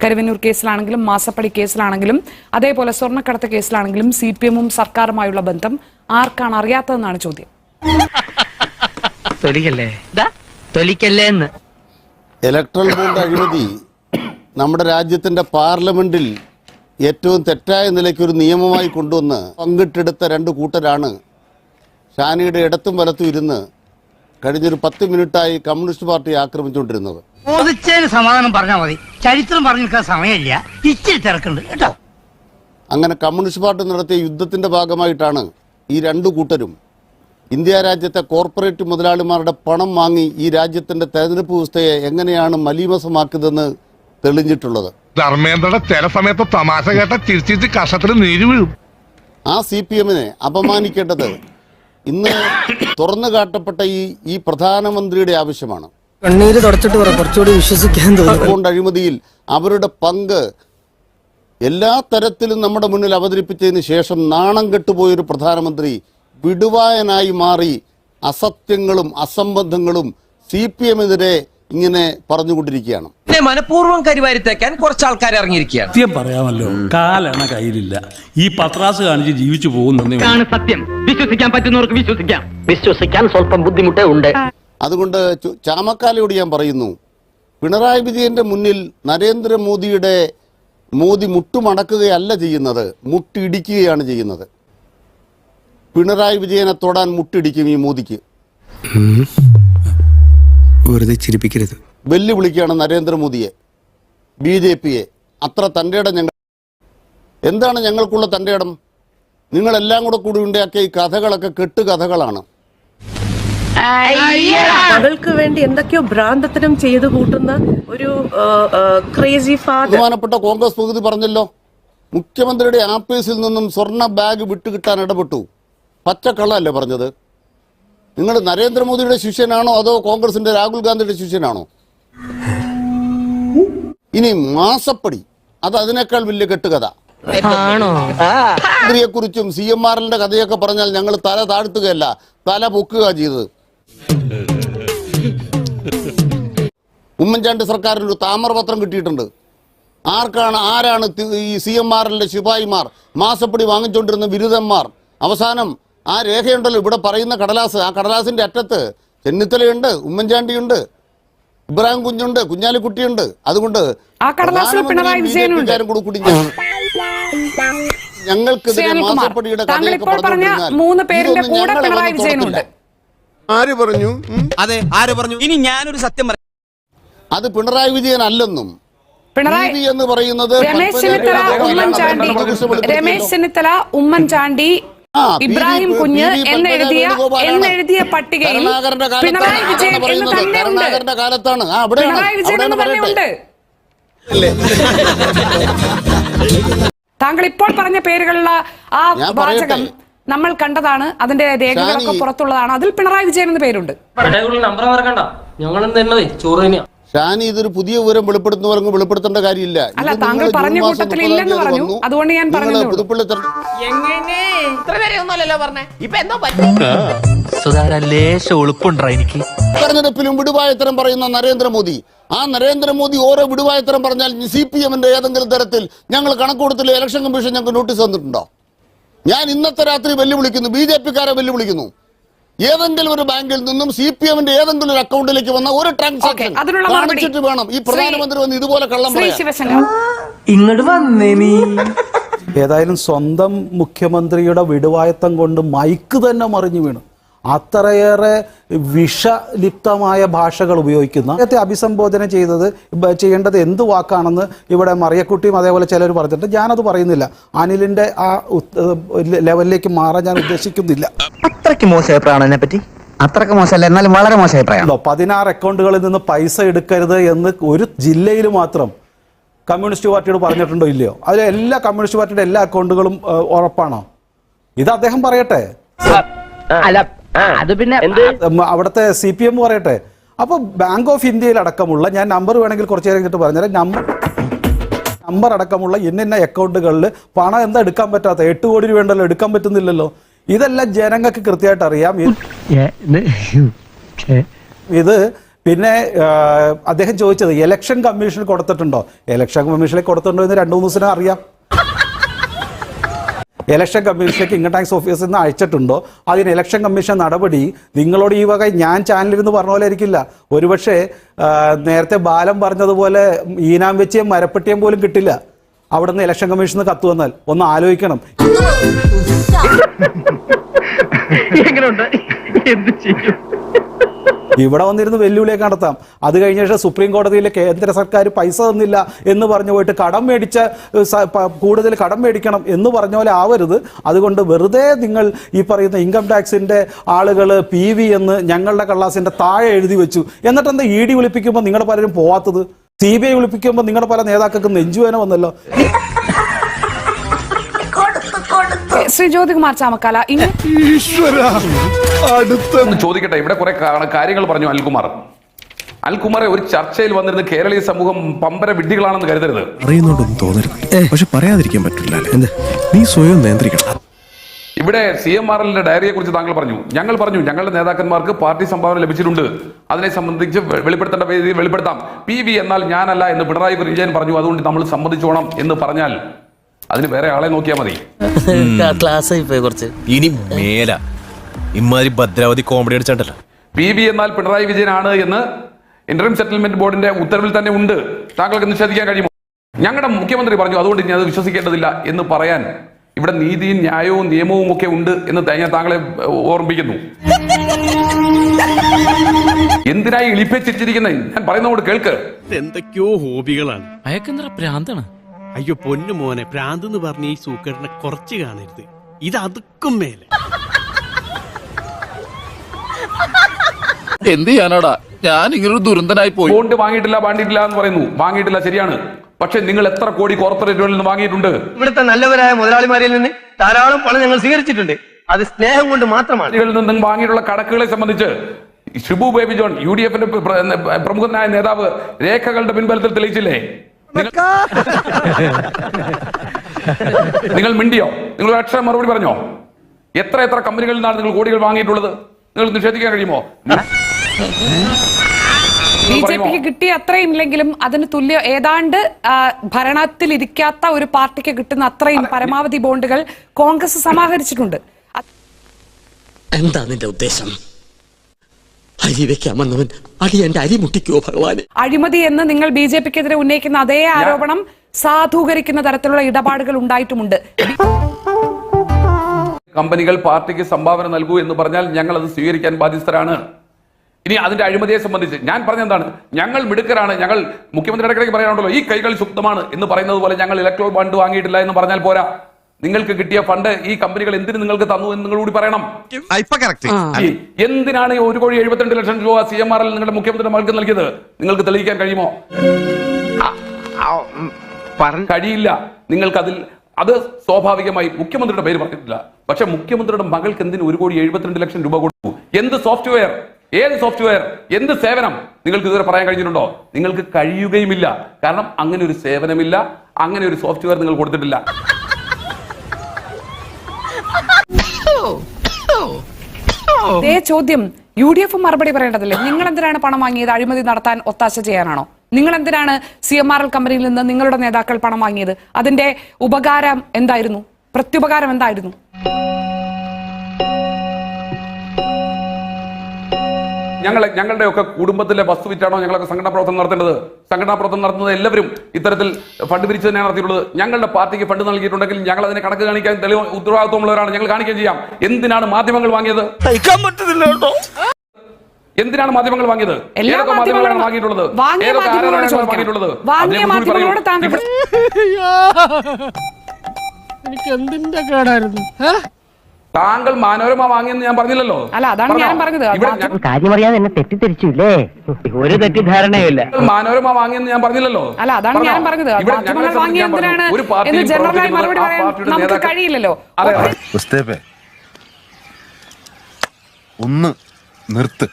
കരുവന്നൂർ കേസിലാണെങ്കിലും മാസപ്പടി കേസിലാണെങ്കിലും അതേപോലെ സ്വർണക്കടത്ത് കേസിലാണെങ്കിലും സി പി എമ്മും സർക്കാരുമായുള്ള ബന്ധം ആർക്കാണ് അറിയാത്തതെന്നാണ് ചോദ്യം. ഇലക്ട്രൽ ബോണ്ട് അഴിമതി നമ്മുടെ രാജ്യത്തിന്റെ പാർലമെന്റിൽ ഏറ്റവും തെറ്റായ നിലയ്ക്ക് ഒരു നിയമമായി കൊണ്ടുവന്ന് പങ്കിട്ടെടുത്ത രണ്ട് കൂട്ടരാണ്. ഷാനിയുടെ ഇടത്തും വലത്തും ഇരുന്ന് കഴിഞ്ഞൊരു പത്ത് മിനിറ്റായി കമ്മ്യൂണിസ്റ്റ് പാർട്ടി ആക്രമിച്ചുകൊണ്ടിരുന്നത്. സമാധാനം പറഞ്ഞാൽ മതി. ചരിത്രം പറഞ്ഞു നിൽക്കാൻ സമയമില്ല. ഇച്ചിരി തിരക്കുണ്ട് കേട്ടോ. അങ്ങനെ കമ്മ്യൂണിസ്റ്റ് പാർട്ടി നടത്തിയ യുദ്ധത്തിന്റെ ഭാഗമായിട്ടാണ് ഈ രണ്ടു കൂട്ടരും ഇന്ത്യ രാജ്യത്തെ കോർപ്പറേറ്റ് മുതലാളിമാരുടെ പണം വാങ്ങി ഈ രാജ്യത്തിന്റെ തെരഞ്ഞെടുപ്പ് വ്യവസ്ഥയെ എങ്ങനെയാണ് മലീമസമാക്കിയതെന്ന് തെളിഞ്ഞിട്ടുള്ളത്. ധർമ്മേന്ദ്രയുടെ ചില സമയത്ത് തമാശ കേട്ട തിരിച്ചിട്ട് കഷത്തിൽ നീര് വീഴും. ആ സി പി എമ്മിനെ അപമാനിക്കേണ്ടത് ഇന്ന് തുറന്നു കാട്ടപ്പെട്ട ഈ ഈ പ്രധാനമന്ത്രിയുടെ ആവശ്യമാണ്. കണ്ണീര് തുടച്ചിട്ട് പറ കുറച്ചുകൂടി വിശ്വസിക്കാൻ തോന്നുന്നു. അഴിമതിയിൽ അവരുടെ പങ്ക് എല്ലാ തരത്തിലും നമ്മുടെ മുന്നിൽ അവതരിപ്പിച്ചതിന് ശേഷം നാണം കെട്ടുപോയൊരു പ്രധാനമന്ത്രി വിടുവായനായി മാറി അസത്യങ്ങളും അസംബന്ധങ്ങളും സി പി എമ്മിനെതിരെ ഇങ്ങനെ പറഞ്ഞുകൊണ്ടിരിക്കുകയാണ്. പിന്നെ മനഃപൂർവം കരിവാരിത്തേക്കാൻ കുറച്ച് ആൾക്കാർ ഇറങ്ങിയിരിക്കുകയാണ്. സത്യം പറയാമല്ലോ കാലണ കയ്യിലില്ല. ഈ പത്രാസ് കാണിച്ച് ജീവിച്ചു പോകുന്നു ഇതാണ് സത്യം. വിശ്വസിക്കാൻ പറ്റുന്നവർക്ക് വിശ്വസിക്കാം. വിശ്വസിക്കാൻ സ്വല്പം ബുദ്ധിമുട്ടേ ഉണ്ട്. അതുകൊണ്ട് ചു- ചാമക്കാലയോട് ഞാൻ പറയുന്നു പിണറായി വിജയന്റെ മുന്നിൽ നരേന്ദ്രമോദിയുടെ മോദി മുട്ടുമടക്കുകയല്ല ചെയ്യുന്നത് മുട്ടിടിക്കുകയാണ് ചെയ്യുന്നത്. പിണറായി വിജയനെ തൊടാൻ മുട്ടിടിക്കും ഈ മോദിക്ക്. വെറുതെ ചിരിപ്പിക്കരുത്. വെല്ലുവിളിക്കുകയാണ് നരേന്ദ്രമോദിയെ ബി ജെ പിയെ. അത്ര തന്റെ ഇടം ഞങ്ങൾ എന്താണ് ഞങ്ങൾക്കുള്ള തന്റെ ഇടം? നിങ്ങളെല്ലാം കൂടെ കൂടി ഉണ്ടാക്കിയ ഈ കഥകളൊക്കെ കെട്ടുകഥകളാണ്. മകൾക്ക് വേണ്ടി എന്തൊക്കെയോ ഭ്രാന്തത്തരം ചെയ്തു കൂട്ടുന്ന ഒരു ക്രേസി ബഹുമാനപ്പെട്ട കോൺഗ്രസ് പ്രതിനിധി പറഞ്ഞല്ലോ മുഖ്യമന്ത്രിയുടെ ആപ്പീസിൽ നിന്നും സ്വർണ ബാഗ് വിട്ടുകിട്ടാൻ ഇടപെട്ടു. പച്ചക്കള്ളല്ലേ പറഞ്ഞത്? നിങ്ങൾ നരേന്ദ്രമോദിയുടെ ശിഷ്യനാണോ അതോ കോൺഗ്രസിന്റെ രാഹുൽ ഗാന്ധിയുടെ ശിഷ്യനാണോ? ഇനി മാസപ്പടി. അത് അതിനേക്കാൾ വലിയ കെട്ടുകഥ. ആണോ? കുറിച്ചും സി എം ആർ എല്ലിന്റെ കഥയൊക്കെ പറഞ്ഞാൽ ഞങ്ങൾ തല താഴ്ത്തുകയല്ല തല പൊക്കുക ചെയ്തത്. ഉമ്മൻചാണ്ടി സർക്കാരിന് ഒരു താമരപത്രം കിട്ടിയിട്ടുണ്ട്. ആർക്കാണ് ആരാണ് ഈ സി എം ആറിന്റെ ശിപായിമാർ മാസപ്പടി വാങ്ങിച്ചുകൊണ്ടിരുന്ന ബിരുദന്മാർ? അവസാനം ആ രേഖയുണ്ടല്ലോ. ഇവിടെ പറയുന്ന കടലാസ്. ആ കടലാസിന്റെ അറ്റത്ത് ചെന്നിത്തലയുണ്ട് ഉമ്മൻചാണ്ടിയുണ്ട് ഇബ്രാഹിം കുഞ്ഞുണ്ട് കുഞ്ഞാലിക്കുട്ടിയുണ്ട്. അതുകൊണ്ട് കൂടി വിജയനുണ്ട്. ആര് പറഞ്ഞു? അതെ ആര് പറഞ്ഞു? ഇനി ഞാനൊരു സത്യം പറയാം അത് പിണറായി വിജയൻ അല്ലെന്നും പിണറായി എന്ന് പറയുന്നത് രമേശ് ചെന്നിത്തല ഉമ്മൻചാണ്ടി. രമേശ് ചെന്നിത്തല ഉമ്മൻചാണ്ടി. ഇബ്രാഹിം. കുഞ്ഞ്. എന്നെഴുതിയ. എന്നെഴുതിയ പട്ടികയിൽ കാലത്താണ് പിണറായി വിജയൻ എന്ന്. തന്നെ കരുണാകരന്റെ കാലത്താണ്. പിണറായി വിജയൻ എന്ന് പറയുന്നുണ്ട് ഉണ്ട് താങ്കൾ ഇപ്പോൾ പറഞ്ഞ പേരുകളുള്ള ആ വാചകം നമ്മൾ കണ്ടതാണ്. അതിന്റെ രേഖകളൊക്കെ പുറത്തുള്ളതാണ്. അതിൽ പിണറായി വിജയൻ എന്ന് പേരുണ്ട്. നമ്പർ മറക്കണ്ട. ഞങ്ങളും തന്നതേ ചോറ് തന്നെയാ. ഷാനി ഇതൊരു പുതിയ വിവരം വെളിപ്പെടുത്തുന്നവർക്ക് വെളിപ്പെടുത്തേണ്ട കാര്യമില്ല. അല്ല, താങ്കൾ പറഞ്ഞ കൂട്ടത്തിൽ ഇല്ലെന്ന് പറഞ്ഞു. അതുകൊണ്ട് ഞാൻ നിങ്ങൾ പറഞ്ഞതേ ഉള്ളൂ. പുതുപ്പള്ളി തെര- ലേശ എളുപ്പുണ്ടാ എനിക്ക്. തെരഞ്ഞെടുപ്പിലും വിടുവായത്തരം പറയുന്ന നരേന്ദ്രമോദി. ആ നരേന്ദ്രമോദി ഓരോ വിടുവായത്തരം പറഞ്ഞാൽ സി പി എമ്മിന്റെ ഏതെങ്കിലും തരത്തിൽ ഞങ്ങൾ കണക്കൂടത്തിൽ ഇലക്ഷൻ കമ്മീഷൻ ഞങ്ങൾക്ക് നോട്ടീസ് തന്നിട്ടുണ്ടോ? ഞാൻ ഇന്നത്തെ രാത്രി വെല്ലുവിളിക്കുന്നു. B J പിക്കാരെ വെല്ലുവിളിക്കുന്നു. ഏതെങ്കിലും ഒരു ബാങ്കിൽ നിന്നും സി പി എമ്മിന്റെ ഏതെങ്കിലും ഒരു അക്കൗണ്ടിലേക്ക് വന്ന ഒരു ട്രാൻസാക്ഷൻ. കാണിച്ചിട്ട് വേണം. ഈ പ്രധാനമന്ത്രി വന്ന് ഇതുപോലെ കള്ളം ഇങ്ങോട്ട് വന്നേ നീ. ഏതായാലും സ്വന്തം മുഖ്യമന്ത്രിയുടെ വിടുവായത്തം കൊണ്ട് മൈക്ക് തന്നെ മറിഞ്ഞു വീണു. അത്രയേറെ വിഷലിപ്തമായ ഭാഷകൾ ഉപയോഗിക്കുന്ന അദ്ദേഹത്തെ അഭിസംബോധന ചെയ്തത് ചെയ്യേണ്ടത് എന്ത് വാക്കാണെന്ന് ഇവിടെ മറിയക്കുട്ടിയും അതേപോലെ ചിലർ പറഞ്ഞിട്ട് ഞാനത് പറയുന്നില്ല. അനിലിന്റെ ആ ലെവലിലേക്ക് മാറാൻ ഞാൻ ഉദ്ദേശിക്കുന്നില്ല. അത്രയ്ക്ക് മോശം അഭിപ്രായമാണ് പറ്റി അത്രയ്ക്ക് മോശമല്ല എന്നാലും വളരെ മോശം അഭിപ്രായം ഉണ്ടോ? പതിനാറ് അക്കൗണ്ടുകളിൽ നിന്ന് പൈസ എടുക്കരുത് എന്ന് ഒരു ജില്ലയിൽ മാത്രം കമ്മ്യൂണിസ്റ്റ് പാർട്ടിയോട് പറഞ്ഞിട്ടുണ്ടോ ഇല്ലയോ? അതിൽ എല്ലാ കമ്മ്യൂണിസ്റ്റ് പാർട്ടിയുടെ എല്ലാ അക്കൗണ്ടുകളും ഉറപ്പാണോ? ഇത് അദ്ദേഹം പറയട്ടെ. അല്ല അത് പിന്നെ അവിടുത്തെ സി പി എം പറയട്ടെ. അപ്പോൾ ബാങ്ക് ഓഫ് ഇന്ത്യയിൽ അടക്കമുള്ള ഞാൻ നമ്പർ വേണമെങ്കിൽ കുറച്ച് നേരം കഴിഞ്ഞിട്ട് പറഞ്ഞാൽ നമ്പർ നമ്പർ അടക്കമുള്ള ഇന്ന ഇന്ന അക്കൗണ്ടുകളിൽ പണം എന്താ എടുക്കാൻ പറ്റാത്ത? എട്ട് കോടി രൂപ ഉണ്ടല്ലോ എടുക്കാൻ പറ്റുന്നില്ലല്ലോ. ഇതെല്ലാം ജനങ്ങൾക്ക് കൃത്യമായിട്ട് അറിയാം. ഇത് പിന്നെ അദ്ദേഹം ചോദിച്ചത് ഇലക്ഷൻ കമ്മീഷൻ കൊടുത്തിട്ടുണ്ടോ? ഇലക്ഷൻ കമ്മീഷനിൽ കൊടുത്തിട്ടുണ്ടോ എന്ന് രണ്ടു മൂന്ന് ദിവസം അറിയാം. ഇലക്ഷൻ കമ്മീഷനിലേക്ക് ഇൻകം ടാക്സ് ഓഫീസിൽ നിന്ന് അയച്ചിട്ടുണ്ടോ? അതിന് ഇലക്ഷൻ കമ്മീഷൻ നടപടി നിങ്ങളോട് ഈ വക ഞാൻ ചാനലിരുന്ന് പറഞ്ഞ പോലെ ആയിരിക്കില്ല. ഒരുപക്ഷെ നേരത്തെ ബാലം പറഞ്ഞതുപോലെ ഈനാം വെച്ചിയും മരപ്പെട്ടിയും പോലും കിട്ടില്ല. അവിടെ നിന്ന് ഇലക്ഷൻ കമ്മീഷന് കത്ത് വന്നാൽ ഒന്ന് ആലോചിക്കണം. എങ്ങനെയുണ്ട് എന്ത് ചെയ്യും? ഇവിടെ വന്നിരുന്ന് വെല്ലുവിളിയൊക്കെ നടത്താം അത് കഴിഞ്ഞ ശേഷം സുപ്രീം കോടതിയിലെ കേന്ദ്ര സർക്കാർ പൈസ തന്നില്ല എന്ന് പറഞ്ഞു പോയിട്ട് കടം മേടിച്ച കൂടുതൽ കടം മേടിക്കണം എന്ന് പറഞ്ഞ പോലെ ആവരുത്. അതുകൊണ്ട് വെറുതെ നിങ്ങൾ ഈ പറയുന്ന ഇൻകം ടാക്സിന്റെ ആളുകൾ പി വി എന്ന് ഞങ്ങളുടെ കള്ളാസിന്റെ താഴെ എഴുതി വെച്ചു. എന്നിട്ട് എന്താ ഇ ഡി വിളിപ്പിക്കുമ്പോൾ നിങ്ങളുടെ പലരും പോവാത്തത്? സി ബി ഐ വിളിപ്പിക്കുമ്പോൾ നിങ്ങളുടെ പല നേതാക്കൾക്കും നെഞ്ചുവേന വന്നല്ലോ? ശ്രീ ജ്യോതികുമാർ ചാമക്കാല. ഇനി ചോദിക്കട്ടെ ഇവിടെ കുറെ കാര്യങ്ങൾ പറഞ്ഞു അൽകുമാർ. അൽകുമാറെ ഒരു ചർച്ചയിൽ വന്നിരുന്ന കേരളീയ സമൂഹം പമ്പര വിഡ്ഢികളാണെന്ന് കരുതരുത്. അറിയുന്നോണ്ടൊന്നും തോന്നരുത്. പക്ഷെ പറയാതിരിക്കാൻ പറ്റില്ല നീ സ്വയം നിയന്ത്രിക്കണം. ഇവിടെ സി എം ആർ എല്ലിന്റെ ഡയറിയെ കുറിച്ച് താങ്കൾ പറഞ്ഞു. ഞങ്ങൾ പറഞ്ഞു ഞങ്ങളുടെ നേതാക്കന്മാർക്ക് പാർട്ടി സംഭാവന ലഭിച്ചിട്ടുണ്ട്. അതിനെ സംബന്ധിച്ച് വെളിപ്പെടുത്തേണ്ട വേദി വെളിപ്പെടുത്താം. പി വി എന്നാൽ ഞാനല്ല എന്ന് പിണറായി വിജയൻ പറഞ്ഞു അതുകൊണ്ട് നമ്മൾ സമ്മതിച്ചോണം എന്ന് പറഞ്ഞാൽ അതിന് വേറെ ആളെ നോക്കിയാ മതി. ക്ലാസ് ആയി പോയി കുറച്ച്. ഇനി മേല. ഇമാതിരി ഭദ്രാവതി കോമഡി അടിച്ചാണ്ടല്ലോ. പി ബി എന്നാൽ പിണറായി വിജയനാണ് എന്ന് ഇന്റർം സെറ്റിൽമെന്റ് ബോർഡിന്റെ ഉത്തരവിൽ തന്നെ ഉണ്ട്. താങ്കൾക്ക് നിഷേധിക്കാൻ കഴിയുമോ? ഞങ്ങളുടെ മുഖ്യമന്ത്രി പറഞ്ഞു അതുകൊണ്ട് ഇനി അത് വിശ്വസിക്കേണ്ടതില്ല എന്ന് പറയാൻ ഇവിടെ നീതിയും ന്യായവും നിയമവും ഒക്കെ ഉണ്ട് എന്ന് ഞാൻ താങ്കളെ ഓർമ്മിപ്പിക്കുന്നു. എന്തിനായി ഇളിപ്പിച്ചിരിക്കുന്നത് ഞാൻ പറയുന്നതോട് കേൾക്ക്. എന്തൊക്കെയോ ഹോബികളാണ്. അയക്കെന്തര പ്രാന്താണ്? അയ്യോ പൊന്നു മോനെ പ്രാന്ത് എന്ന് പറഞ്ഞ ഈ സൂക്കറിനെ കുറച്ച് കാണരുത്. ഇത് അതുക്കും മേലെ. എന്ത് ചെയ്യാനാടാ? ഞാൻ ഇങ്ങനൊരു ദുരന്തനായി പോയി. കൊണ്ട് വാങ്ങിയിട്ടില്ല വാങ്ങിയിട്ടില്ല എന്ന് പറയുന്നു. വാങ്ങിയിട്ടില്ല ശരിയാണ്. പക്ഷെ നിങ്ങൾ എത്ര കോടി കോർപ്പറേറ്റുകളിൽ നിന്ന് വാങ്ങിയിട്ടുണ്ട്? ഇവിടുത്തെ നല്ലവരായ മുതലാളിമാരിൽ നിന്ന് ധാരാളം പണം ഞങ്ങൾ സ്വീകരിച്ചിട്ടുണ്ട്. അത് സ്നേഹം കൊണ്ട് മാത്രമാണ്. പാർട്ടികളിൽ നിന്നും വാങ്ങിയിട്ടുള്ള കടക്കുകളെ സംബന്ധിച്ച് ഷിബു ബേബി ജോൺ യു ഡി എഫിന്റെ പ്രമുഖനായ നേതാവ് രേഖകളുടെ പിൻബലത്തിൽ തെളിയിച്ചില്ലേ? നിങ്ങൾ- നിങ്ങൾ മിണ്ടിയോ? നിങ്ങൾ ഒരു അക്ഷരം മറുപടി പറഞ്ഞോ? എത്ര എത്ര കമ്പനികളിൽ നിന്നാണ് നിങ്ങൾ കോടികൾ വാങ്ങിയിട്ടുള്ളത്? നിങ്ങൾ നിഷേധിക്കാൻ കഴിയുമോ? ബി ജെ പിക്ക് കിട്ടിയ അത്രയും ഇല്ലെങ്കിലും അതിന് തുല്യ ഏതാണ്ട് ഭരണത്തിൽ ഇരിക്കാത്ത ഒരു പാർട്ടിക്ക് കിട്ടുന്ന അത്രയും പരമാവധി ബോണ്ടുകൾ കോൺഗ്രസ് സമാഹരിച്ചിട്ടുണ്ട്. എന്താ നിന്റെ ഉദ്ദേശം? അരി അടി എന്റെ അരി മുട്ടിക്കോ ഭഗവാന്? അഴിമതി എന്ന് നിങ്ങൾ ബി ജെ പിക്കെതിരെ ഉന്നയിക്കുന്ന അതേ ആരോപണം സാധൂകരിക്കുന്ന തരത്തിലുള്ള ഇടപാടുകൾ ഉണ്ടായിട്ടുമുണ്ട്. കമ്പനികൾ പാർട്ടിക്ക് സംഭാവന നൽകൂ എന്ന് പറഞ്ഞാൽ ഞങ്ങൾ അത് സ്വീകരിക്കാൻ ബാധ്യസ്ഥരാണ്. ഇനി അതിന്റെ അഴിമതിയെ സംബന്ധിച്ച് ഞാൻ പറഞ്ഞ എന്താണ്? ഞങ്ങൾ മിടുക്കരാണ് ഞങ്ങൾ മുഖ്യമന്ത്രി ഇടക്കിടയ്ക്ക് പറയാനുണ്ടല്ലോ ഈ കൈകൾ ശുദ്ധമാണ് എന്ന് പറയുന്നത് പോലെ ഞങ്ങൾ ഇലക്ട്രോൾ ബണ്ട് വാങ്ങിയിട്ടില്ല എന്ന് പറഞ്ഞാൽ പോരാ. നിങ്ങൾക്ക് കിട്ടിയ ഫണ്ട് ഈ കമ്പനികൾ എന്തിനു നിങ്ങൾക്ക് തന്നു എന്ന് നിങ്ങൾ കൂടി പറയണം എന്തിനാണ് ഈ ഒരു കോടി എഴുപത്തിരണ്ട് ലക്ഷം രൂപ സി എം ആർ എൽ നിങ്ങളുടെ മുഖ്യമന്ത്രി മകൾക്ക് നൽകിയത്? നിങ്ങൾക്ക് തെളിയിക്കാൻ കഴിയുമോ? കഴിയില്ല. നിങ്ങൾക്ക് അതിൽ അത് സ്വാഭാവികമായി മുഖ്യമന്ത്രിയുടെ പേര് പറഞ്ഞിട്ടില്ല. പക്ഷെ മുഖ്യമന്ത്രിയുടെ മകൾക്ക് എന്തിന് ഒരു കോടി എഴുപത്തിരണ്ട് ലക്ഷം രൂപ കൊടുത്തു? എന്ത് സോഫ്റ്റ്വെയർ? ഏത് സോഫ്റ്റ്വെയർ? എന്ത് സേവനം? നിങ്ങൾക്ക് ഇതുവരെ പറയാൻ കഴിഞ്ഞിട്ടുണ്ടോ? നിങ്ങൾക്ക് കഴിയുകയുമില്ല. കാരണം അങ്ങനെ ഒരു സേവനമില്ല. അങ്ങനെ ഒരു സോഫ്റ്റ്വെയർ നിങ്ങൾ കൊടുത്തിട്ടില്ല. അതേ ചോദ്യം. യു ഡി എഫ് മറുപടി പറയേണ്ടതല്ലേ? നിങ്ങൾ എന്തിനാണ് പണം വാങ്ങിയത്? അഴിമതി നടത്താൻ ഒത്താശ ചെയ്യാനാണോ? നിങ്ങൾ എന്തിനാണ് സി എം ആർ എൽ കമ്പനിയിൽ നിന്ന് നിങ്ങളുടെ നേതാക്കൾ പണം വാങ്ങിയത്? അതിന്റെ ഉപകാരം എന്തായിരുന്നു? പ്രത്യുപകാരം എന്തായിരുന്നു? ഞങ്ങളെ ഞങ്ങളുടെ ഒക്കെ കുടുംബത്തിലെ വസ്തു വിറ്റാണോ ഞങ്ങളൊക്കെ സംഘടനാ പ്രവർത്തനം നടത്തേണ്ടത്? സംഘടനാ പ്രവർത്തനം നടത്തുന്നത് എല്ലാവരും ഇത്തരത്തിൽ ഫണ്ട് പിരിച്ചു തന്നെയാണ് നടത്തിയിട്ടുള്ളത്. ഞങ്ങളുടെ പാർട്ടിക്ക് ഫണ്ട് നൽകിയിട്ടുണ്ടെങ്കിൽ ഞങ്ങൾ അതിനെ കണക്ക് കാണിക്കാൻ തെളിവ് ഉത്തരവാദിത്വമുള്ളവരാണ്. ഞങ്ങൾ കാണിക്കുകയും ചെയ്യാം. എന്തിനാണ് മാധ്യമങ്ങൾ വാങ്ങിയത്? എന്തിനാണ് മാധ്യമങ്ങൾ വാങ്ങിയത്? ഏതൊക്കെ മാധ്യമങ്ങളാണ് മാധ്യമങ്ങളും വാങ്ങിയിട്ടുള്ളത്? ഏതൊക്കെ ആരാണ് എനിക്ക് എന്തിന്റെ കേടായിരുന്നു? താങ്കൾ മനോരമ വാങ്ങിയെന്ന് ഞാൻ പറഞ്ഞില്ലല്ലോ. അല്ല, അതാണ് ഞാൻ പറഞ്ഞത്. കാര്യമറിയാതെ എന്നെ തെറ്റിദ്ധരിച്ചില്ലേ? ഒരു തെറ്റിദ്ധാരണയില്ല മനോരമ വാങ്ങിയെന്ന് ഞാൻ പറഞ്ഞില്ലല്ലോ. അല്ല അതാണ് ഞാൻ പറഞ്ഞത്. മാധ്യമങ്ങൾ വാങ്ങിയ എന്തിനാണ് എന്ന് ജനറലായി പ്രവർത്തിക്കുന്നത് മറുപടി പറയാൻ നമുക്ക് കഴിയില്ലല്ലോ. ഒന്ന് നിർത്ത്.